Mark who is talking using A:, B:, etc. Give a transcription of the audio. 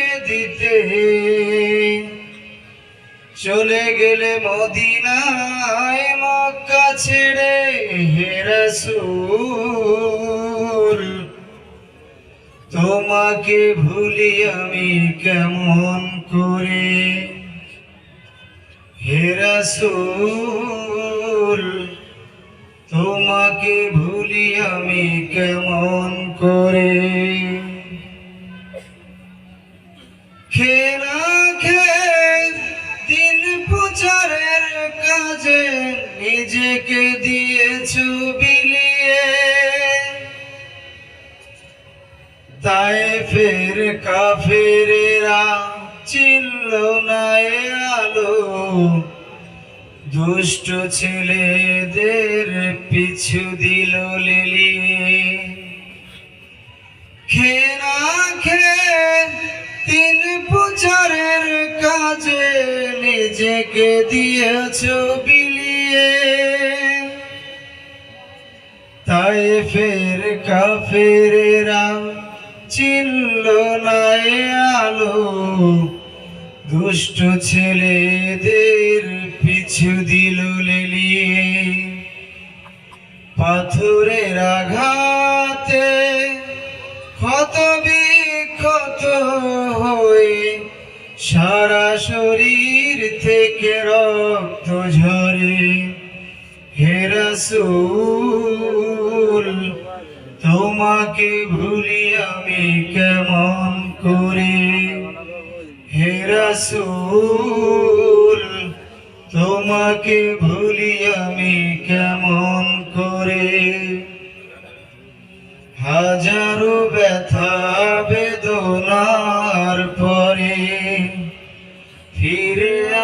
A: ছড়িয়ে দিতে। চলে গেলে মদিনায় মক্কা ছেড়ে হে রাসূল, তোমাকে ভুলি আমি কেমন করে? হে রাসূল, তোমাকে ভুলি আমি কেমন নিজেকে দিয়েছ বিলিয়ে? তাই ফের কাফেরেরা চিল্ল না আলো। দুষ্ট ছেলেদের পিছু দিল লিলিয়ে। কাজে নিজেকে দিয়েছ বিলিয়ে। তাই ফের কাফেরেরা চিনল না এ আলো। দুষ্ট ছেলেদের পিছু দিল লেলিয়ে। পাথরের আঘাতে শরীর থেকে রক্ত ঝরে। হে রাসূল, তোমাকে ভুলি আমি কেমন করে? হে রাসূল, তোমাকে ভুলি আমি কেমন করে? হাজারো ব্যথা